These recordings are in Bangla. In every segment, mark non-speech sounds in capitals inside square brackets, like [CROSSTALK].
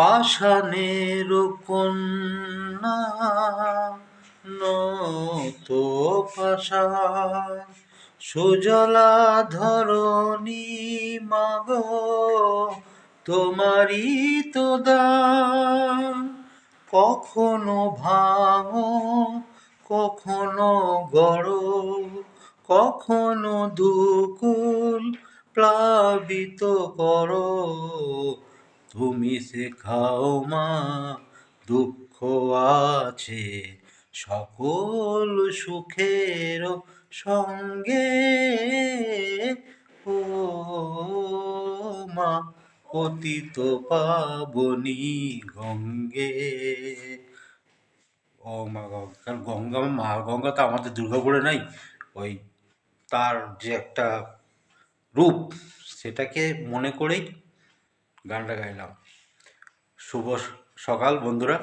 পাষাণের কন্যা, নত পাষাণ সুজলা ধরণী মাগ, তোমারই তো কখনো ভাঙো, কখনো গড়, কখনো দুকুল প্লাবিত করো। তুমি শেখাও মা, দুঃখ আছে সকল সুখের সঙ্গে। ও মা, পতিত পাবনি গঙ্গে। ও মা গঙ্গা, কারণ গঙ্গা মা গঙ্গা তো আমাদের দুর্গাপুরে নাই। ওই তার যে একটা রূপ, সেটাকে মনে করেই গানটা গাইলাম। শুভ সকাল বন্ধুরা,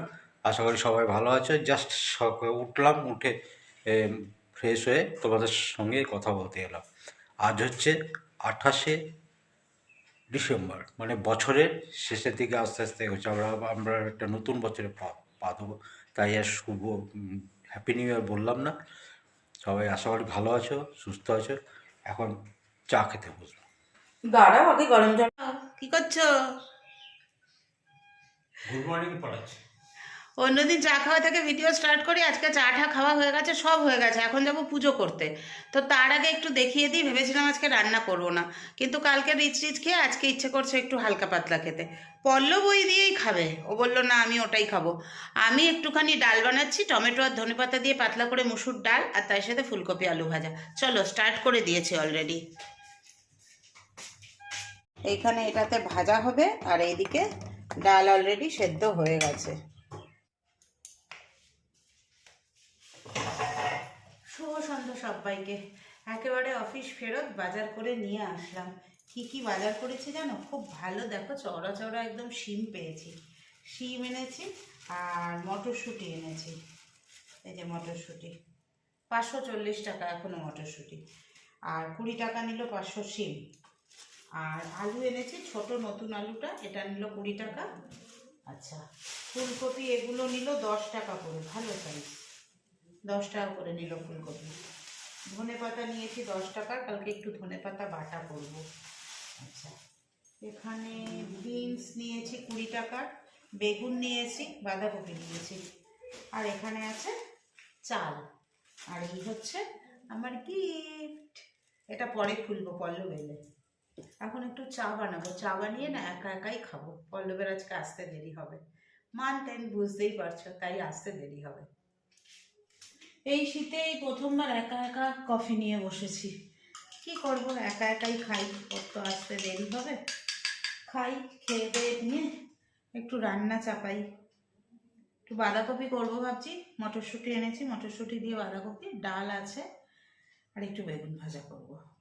আশা করি সবাই ভালো আছো। জাস্ট সকালে উঠলাম, উঠে ফ্রেশ হয়ে তোমাদের সঙ্গে কথা বলতে এলাম। আজ হচ্ছে আঠাশে ডিসেম্বর মানে বছরের শেষের দিকে আস্তে আস্তে হচ্ছে আমরা আমরা একটা নতুন বছরে পা পা দেবো তাই আর শুভ হ্যাপি নিউ ইয়ার বললাম না। সবাই আশা করি ভালো আছো, সুস্থ আছো। এখন চা খেতে বসবো। দাঁড়াও আগে গরম জল। কি করছ? গুড মর্নিং পড়াচ্ছি। অন্যদিন চা খাওয়া থেকে ভিডিও স্টার্ট করি আজকে চা টা খাওয়া হয়ে গেছে সব হয়ে গেছে এখন যাব পুজো করতে। তো তার আগে একটু দেখিয়ে দিই ভেবেছিলাম আজকে রান্না করব না। কিন্তু কালকে রিচ রিচ খেয়ে আজকে ইচ্ছে করছে একটু হালকা পাতলা খেতে। পল্লব ওই দিয়েই খাবে। ও বলল না আমি ওটাই খাব। আমি একটুখানি ডাল বানাচ্ছি টমেটো আর ধনেপাতা দিয়ে পাতলা করে মুসুর ডাল আর তার সাথে ফুলকপি আলু ভাজা। চলো স্টার্ট করে দিয়েছি অলরেডি এইখানে এটাতে ভাজা হবে, আর এইদিকে ডাল অলরেডি সেদ্ধ হয়ে গেছে। শুভ সন্ধ্যা সবাইকে। একেবারে অফিস ফেরত বাজার করে নিয়ে আসলাম। কি কি বাজার করেছি জানো? খুব ভালো, দেখো চওড়া চওড়া একদম শিম পেয়েছি। শিম এনেছি আর মটরশুঁটি এনেছি। এই যে মটরশুঁটি। পাঁচশো চল্লিশ টাকা এখনও মটরশুঁটি। আর কুড়ি টাকা নিল পাঁচশো শিম। আর আলু এনেছি ছোট নতুন আলুটা এটা নিল কুড়ি টাকা। আচ্ছা। ফুলকপি এগুলো নিল দশ টাকা করে ভালো সাইজ দশ টাকা করে নিল ফুলকপি। ধনে পাতা নিয়েছি দশ টাকা কালকে একটু ধনে পাতা বাটা করব। আচ্ছা। এখানে বিনস নিয়েছি কুড়ি টাকা বেগুন নিয়েছি বাঁধাকপি নিয়েছি। আর এখানে আছে চাল। আর এই হচ্ছে আমার গিফট এটা পরে খুলবো পল্লব এলে এখন একটু চা বানাবো। চা বানিয়ে না একা একাই খাব। পল্লবের আজকে আসতে দেরি হবে। মানতেন বুঝতেই পারছ, তাই আসতে দেরি হবে। এই শীতে এই প্রথমবার একা একা কফি নিয়ে বসেছি। কি করব, একা একাই খাই, ওর তো আসতে দেরি হবে। খাই, খেয়ে দিয়ে নিয়ে একটু রান্না চাপাই। একটু বাঁধাকপি করব ভাবছি। মটরশুঁটি এনেছি, মটরশুঁটি দিয়ে বাঁধাকপি, ডাল আছে, আর একটু বেগুন ভাজা করব।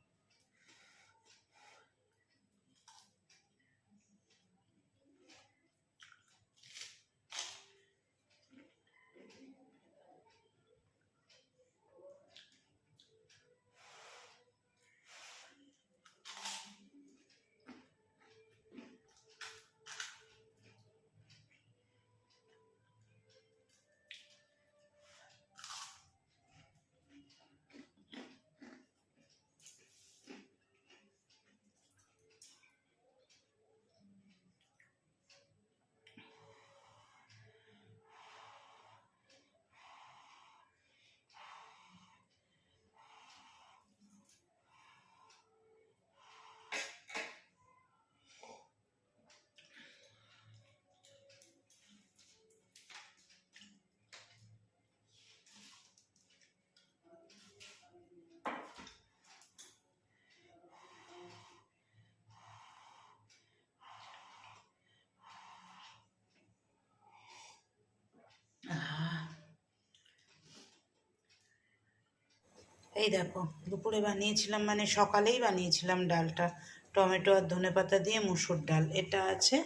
এই দেখো, দুপুরে বানিয়েছিলাম মানে সকালেই বানিয়েছিলাম ডালটা। টমেটো আর ধনেপাতা দিয়ে মুসুর ডাল, এটা আছে।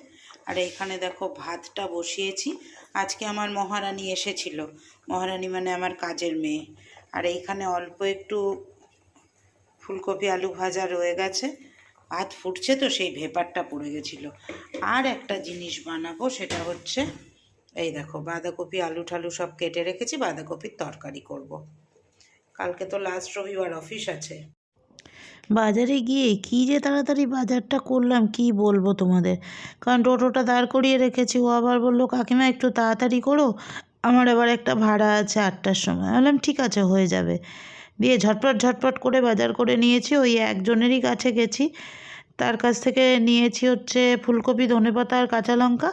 আর এইখানে দেখো, ভাতটা বসিয়েছি। আজকে আমার মহারানী এসেছিল। মহারানী মানে আমার কাজের মেয়ে। আর এইখানে অল্প একটু ফুলকপি আলু ভাজা রয়ে গেছে। ভাত ফুটছে তো, সেই ভেপারটা পড়ে গেছিল। আর একটা জিনিস বানাবো, সেটা হচ্ছে, এই দেখো, বাঁধাকপি, আলু ঠালু সব কেটে রেখেছি, বাঁধাকপির তরকারি করব। কালকে তো লাস্ট রবিবার অফিস আছে। বাজারে গিয়ে কি যে তাড়াতাড়ি বাজারটা করলাম, কি বলব তোমাদের? কারণ টোটোটা দাঁড় করিয়ে রেখেছি, ও আবার বলল, কাকিমা, একটু তাড়াতাড়ি করো। আমার আবার একটা ভাড়া আছে আটটার সময়। বললাম, ঠিক আছে, হয়ে যাবে। দিয়ে ঝটপট ঝটপট করে বাজার করে নিয়েছি, ওই একজনেরই কাছে গেছি। তার কাছ থেকে নিয়েছি হচ্ছে ফুলকপি ধনেপাতা আর কাঁচা লঙ্কা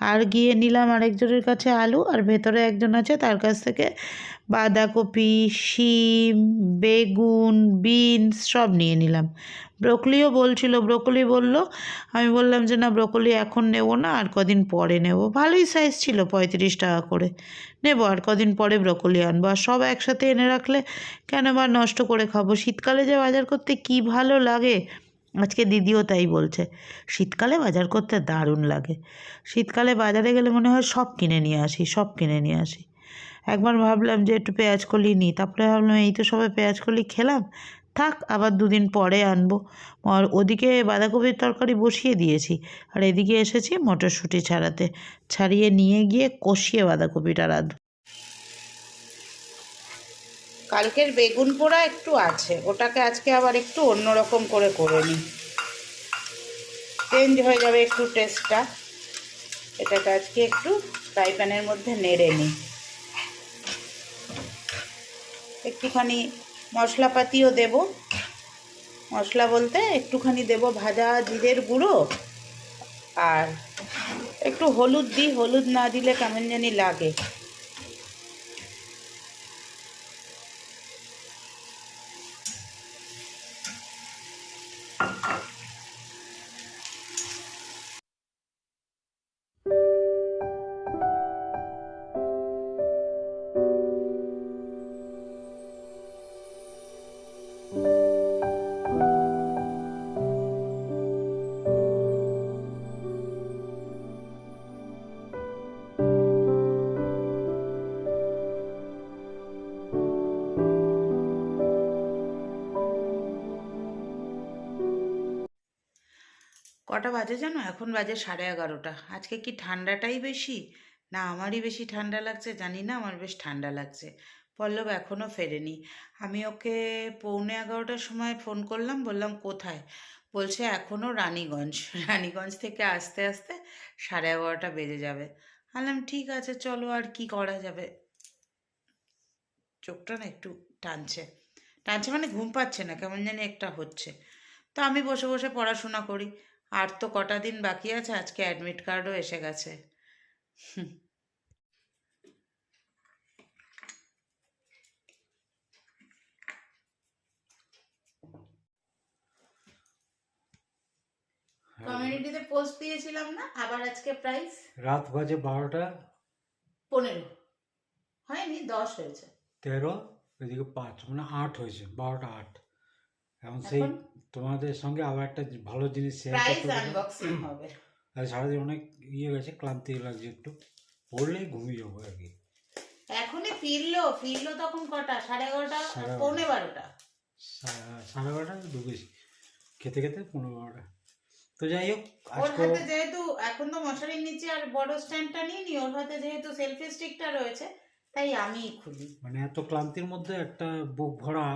আর গিয়ে নিলাম আরেকজনের কাছে আলু আর ভেতরে একজন আছে তার কাছ থেকে বাঁধাকপি, শিম, বেগুন, বিনস সব নিয়ে নিলাম। ব্রোকলিও বলছিল, ব্রোকলি বলল, আমি বললাম যে না, ব্রোকলি এখন নেব না, আর কদিন পরে নেব। ভালোই সাইজ ছিল, পঁয়ত্রিশ টাকা করে। নেব, আর কদিন পরে ব্রোকলি আনব। আর সব একসাথে এনে রাখলে কেন বা নষ্ট করে খাব? শীতকালে যে বাজার করতে কি ভালো লাগে? আজকে দিদিও তাই বলছে, শীতকালে বাজার করতে দারুণ লাগে। শীতকালে বাজারে গেলে মনে হয় সব কিনে নিয়ে আসি, সব কিনে নিয়ে আসি। একবার ভাবলাম যে একটু পেঁয়াজ কলি নিই তারপরে ভাবলাম এই তো সবাই পেঁয়াজ কলি খেলাম, থাক আবার দুদিন পরে আনব। আর ওদিকে বাঁধাকপির তরকারি বসিয়ে দিয়েছি, আর এদিকে এসেছি মটরশুঁটি ছাড়াতে, ছাড়িয়ে নিয়ে গিয়ে কষিয়ে বাঁধাকপিটা রাঁধব। কালকের বেগুন পোড়া একটু আছে। ওটাকে আজকে আবার একটু অন্যরকম করে করে নিই। চেঞ্জ হয়ে যাবে একটু টেস্টটা এটাকে আজকে একটু ফ্রাই প্যানের মধ্যে নেড়ে নিই। একটুখানি মশলাপাতিও দেব। মশলা বলতে একটুখানি দেব ভাজা জিরের গুঁড়ো আর একটু হলুদ দিই। হলুদ না দিলে কেমন জানি লাগে। কটা বাজে জানো? এখন বাজে সাড়ে এগারোটা। আজকে কি ঠান্ডাটাই বেশি? না, আমারই বেশি ঠান্ডা লাগছে, জানি না, আমার বেশ ঠান্ডা লাগছে। পল্লব এখনও ফেরেনি। আমি ওকে পৌনে এগারোটার সময় ফোন করলাম, বললাম, কোথায়? বলছে এখনও রানীগঞ্জ। [LAUGHS] রানীগঞ্জ থেকে আস্তে আস্তে সাড়ে এগারোটা বেজে যাবে। বললাম ঠিক আছে, চলো, আর কি করা যাবে? চোখটা না একটু টানছে। টানছে মানে ঘুম পাচ্ছে না, কেমন জানি একটা হচ্ছে। তো আমি বসে বসে পড়াশোনা করি। আর তো কটা দিন বাকি আছে আজকে অ্যাডমিট কার্ডও এসে গেছে। কমিউনিটিতে পোস্ট দিয়েছিলাম না? আবার আজকে প্রাইস রাত বাজে বারোটা। পনেরো। হয়নি দশ হয়েছে। তেরো এদিকে পাঁচ মানে আট হয়েছে বারোটা আট। এখন সেই? তোমাদের সঙ্গে আবার একটা ভালো জিনিস শেয়ার করতে। আনবক্সিং [CLEARS THROAT] হবে। আর সারাদিন অনেক ইয়ে গেছে ক্লান্তি লাগছে একটু। পড়লেই ঘুমিয়ে যাব আর কি। এখনই ফিরলো ফিরলো তখন কটা? সাড়ে এগারোটা। পৌনে বারোটা। সাড়ে বারোটা ঢুকেছি খেতে খেতে পনেরো বারোটা। তো যাই হোক ওর আজকে হাতে যেহেতু এখন তো মশারির নিচে আর বড় স্ট্যান্ডটা নিয়ে নি ওর হাতে যেহেতু সেলফি স্টিকটা রয়েছে তাই আমি খুলি। মানে এত ক্লান্তির মধ্যে একটা বুক ভরা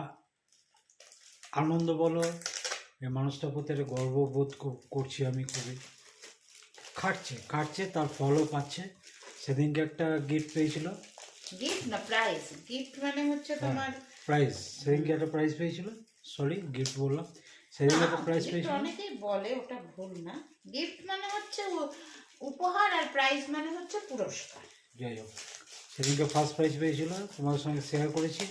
আনন্দ বলো এই মানুষটার প্রতি একটা গর্ববোধ করছি আমি খুবই। খাটছে খাটছে তার ফলও পাচ্ছে। সেদিনকে একটা গিফট পেয়েছিল। গিফট না প্রাইস গিফট মানে হচ্ছে হ্যাঁ। তোমার প্রাইজ সেদিনকে একটা প্রাইজ পেয়েছিল। সরি গিফট বললাম। সেদিনকে একটা প্রাইজ পেয়েছিল। অনেকেই বলে ওটা ভুল না। গিফট মানে হচ্ছে উপহার আর প্রাইজ মানে হচ্ছে পুরস্কার। যাই হোক। সেদিনকে ফার্স্ট প্রাইজ পেয়েছিল তোমাদের সঙ্গে শেয়ার করেছি।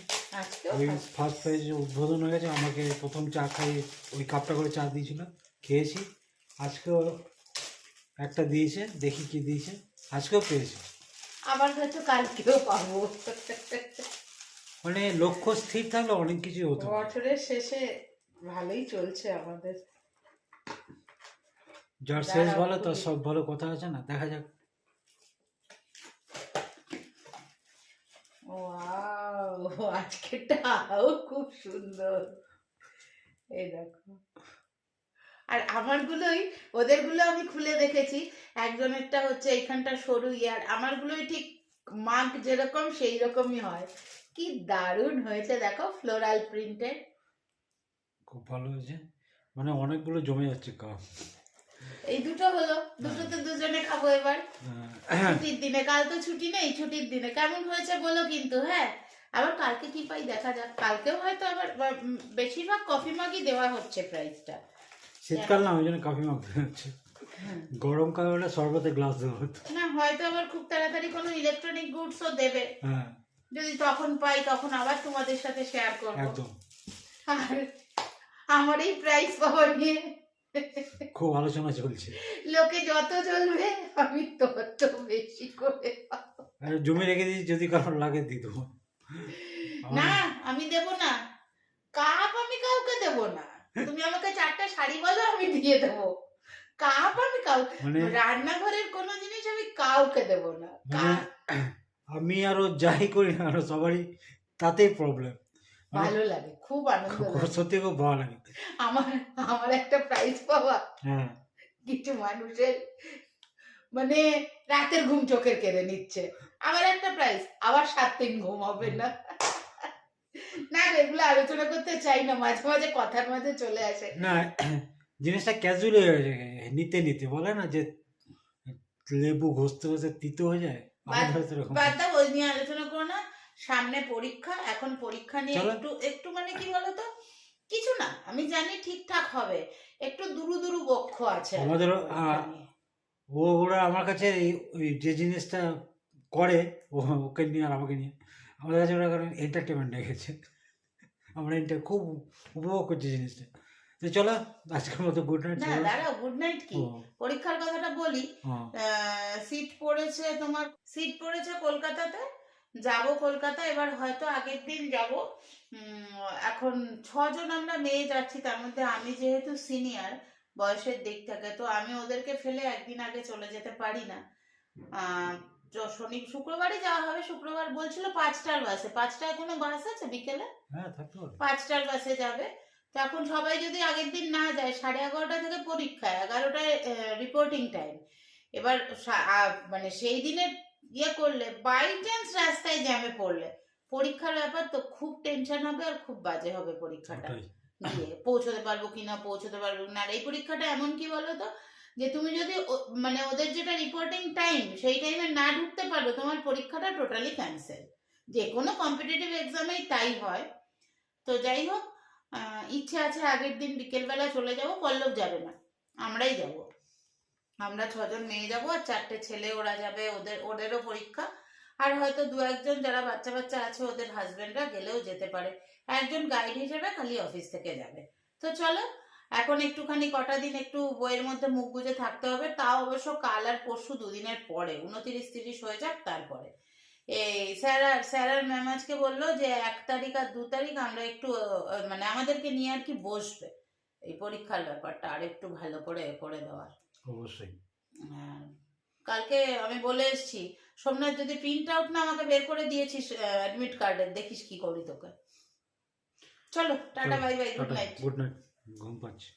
ওই ফার্স্ট প্রাইজ উদ্বোধন হয়ে গেছে আমাকে প্রথম চা খাই ওই কাপটা করে চা দিয়েছিল। খেয়েছি। আজকেও একটা দিয়েছে দেখি কি দিয়েছে। আজকেও পেয়েছি। আবার হয়তো কালকেও পাবো। মানে লক্ষ্য স্থির থাকলে অনেক কিছুই হতো বছরের শেষে ভালোই চলছে আমাদের। যার শেষ ভালো তার সব ভালো কথা আছে না। দেখা যাক। ওয়াও আজকেরটাও খুব সুন্দর। এই দেখো। আর আমারগুলোই ওদেরগুলো আমি খুলে দেখেছি। একজনেরটা হচ্ছে এইখানটা সরু ইয়ার আমারগুলোই ঠিক মাগ যেরকম সেই রকমই হয়। কি দারুণ হয়েছে দেখো ফ্লোরাল প্রিন্টেড খুব ভালো হয়েছে। মানে অনেকগুলো জমে যাচ্ছে কাপ। এই দুটো হলো দুটোতে দুজনে খাব এবার। ছুটির দিনে কাল তো ছুটি নেই ছুটির দিনে। কেমন হয়েছে বলো কিন্তু হ্যাঁ। আবার কালকে কি পাই দেখা যাক। কালকেও হয়তো আবার বেশিরভাগ কফি মাগই দেওয়া হচ্ছে প্রাইসটা শীতকাল না ওই জন্য কফি মাখতে হচ্ছে। গরমকাল হলে শরবতে গ্লাস দেওয়া হতো। না হয়তো আবার খুব তাড়াতাড়ি কোনো ইলেকট্রনিক গুডসও দেবে। হ্যাঁ। যদি তখন পাই তখন আবার তোমাদের সাথে শেয়ার করব। একদম। আর আমার এই প্রাইস পাওয়া নিয়ে। খুব আলোচনা চলছে। লোকে যত চলবে আমি তত বেশি করে আর জমি রেখে দিয়েছি যদি কারোর লাগে দিয়ে দেবো। না আমি দেব না। কাপ আমি কাউকে দেব না। তুমি আমাকে চারটা শাড়ি বলো আমি দিয়ে দেবো। কাপ আমি কাউ মানে রান্নাঘরের কোনো জিনিস আমি কাউকে দেব না। মানে আমি আরও যাই করি না আরও সবারই তাতেই প্রবলেম ভালো লাগে খুব আনন্দ সত্যি খুব ভালো লাগে। আমার আমার একটা প্রাইজ পাওয়া। হ্যাঁ। কিছু মানুষের মানে রাতের ঘুম চোখের কেড়ে নিচ্ছে। আবার একটা প্রাইস আবার সাত দিন ঘুম হবে না। না এগুলো আলোচনা করতে চাই না মাঝে মাঝে কথার মাঝে চলে আসে। না জিনিসটা ক্যাজুয়ালি হয়ে যায় নিতে নিতে। বলে না যে লেবু ঘষতে ঘষতে তিতো হয়ে যায় বাদ ওই নিয়ে আলোচনা করো না। সামনে পরীক্ষা এখন পরীক্ষা নিয়ে একটু একটু মানে কি বলতো? কিছু না আমি জানি ঠিকঠাক হবে। একটু দুরু দুরু বক্ষ আছে নিয়ে। ও ওরা আমার কাছে যে জিনিসটা করে ওকে নিয়ে আর আমাকে নিয়ে আমাদের কাছে ওরা কারণ এন্টারটেনমেন্ট রেখেছে আমরা এটা খুব উপভোগ করছি জিনিসটা। তো চলো আজকের মতো গুড নাইট না দাঁড়াও গুড নাইট কি? পরীক্ষার কথাটা বলি। সিট পড়েছে তোমার সিট পড়েছে কলকাতাতে? যাব কলকাতা এবার হয়তো আগের দিন যাব। এখন ছজন আমরা মেয়ে যাচ্ছি তার মধ্যে আমি যেহেতু সিনিয়র বয়সের দিক থেকে তো আমি ওদেরকে ফেলে একদিন আগে চলে যেতে পারি না। শনি শুক্রবারই যাওয়া হবে শুক্রবার বলছিল পাঁচটার বাসে। পাঁচটায় কোনো বাস আছে বিকেলে? হ্যাঁ পাঁচটার বাসে যাবে। তো এখন সবাই যদি আগের দিন না যায় সাড়ে এগারোটা থেকে পরীক্ষা এগারোটায় রিপোর্টিং টাইম এবার মানে সেই দিনে ইয়ে করলে বাই চান্স রাস্তায় জ্যামে পড়লে। পরীক্ষার ব্যাপার তো খুব টেনশন হবে আর খুব বাজে হবে পরীক্ষাটা। পৌঁছতে পারব কিনা পৌঁছতে পারব না। আর এই পরীক্ষাটা এমন কি বলো তো যে তুমি যদি মানে ওদের যেটা রিপোর্টিং টাইম সেই টাইমে না ঢুকতে পারো তোমার পরীক্ষাটা টোটালি ক্যান্সেল যে কোনো কম্পিটিটিভ এক্সামেই তাই হয়। তো যাই হোক আহ, ইচ্ছে আছে আগের দিন বিকেলবেলা চলে যাব পল্লব যাবে না। আমরাই যাব। আমরা ছজন মেয়ে যাব আর চারটে ছেলে ওরা যাবে ওদের, ওদেরও পরীক্ষা। আর হয়তো দু একজন যারা বাচ্চা বাচ্চা আছে ওদের হাজবেন্ডরা গেলেও যেতে পারে। একজন গাইড হিসেবে খালি অফিস থেকে যাবে। তো চলো, এখন একটুখানি কটা দিন একটু বইয়ের মধ্যে মুখ গুজে থাকতে হবে। তাও অবশ্য কাল আর পরশু দুদিনের পরে, উনতিরিশ তিরিশ হয়ে যাক তারপরে। এই স্যার স্যার আর ম্যাম আজকে বলল যে এক তারিখ আর দু তারিখ আমরা একটু মানে আমাদেরকে নিয়ে আর কি বসবে। এই পরীক্ষার ব্যাপারটা আর একটু ভালো করে করে দেওয়ার। অবশ্যই। হ্যাঁ। কালকে আমি বলে এসেছি সোমনাথ যদি প্রিন্ট আউট না আমাকে বের করে দিয়েছিস অ্যাডমিট কার্ডের দেখিস কি করি তোকে। চলো tata bye bye good night good night ঘুম পাচ্ছে।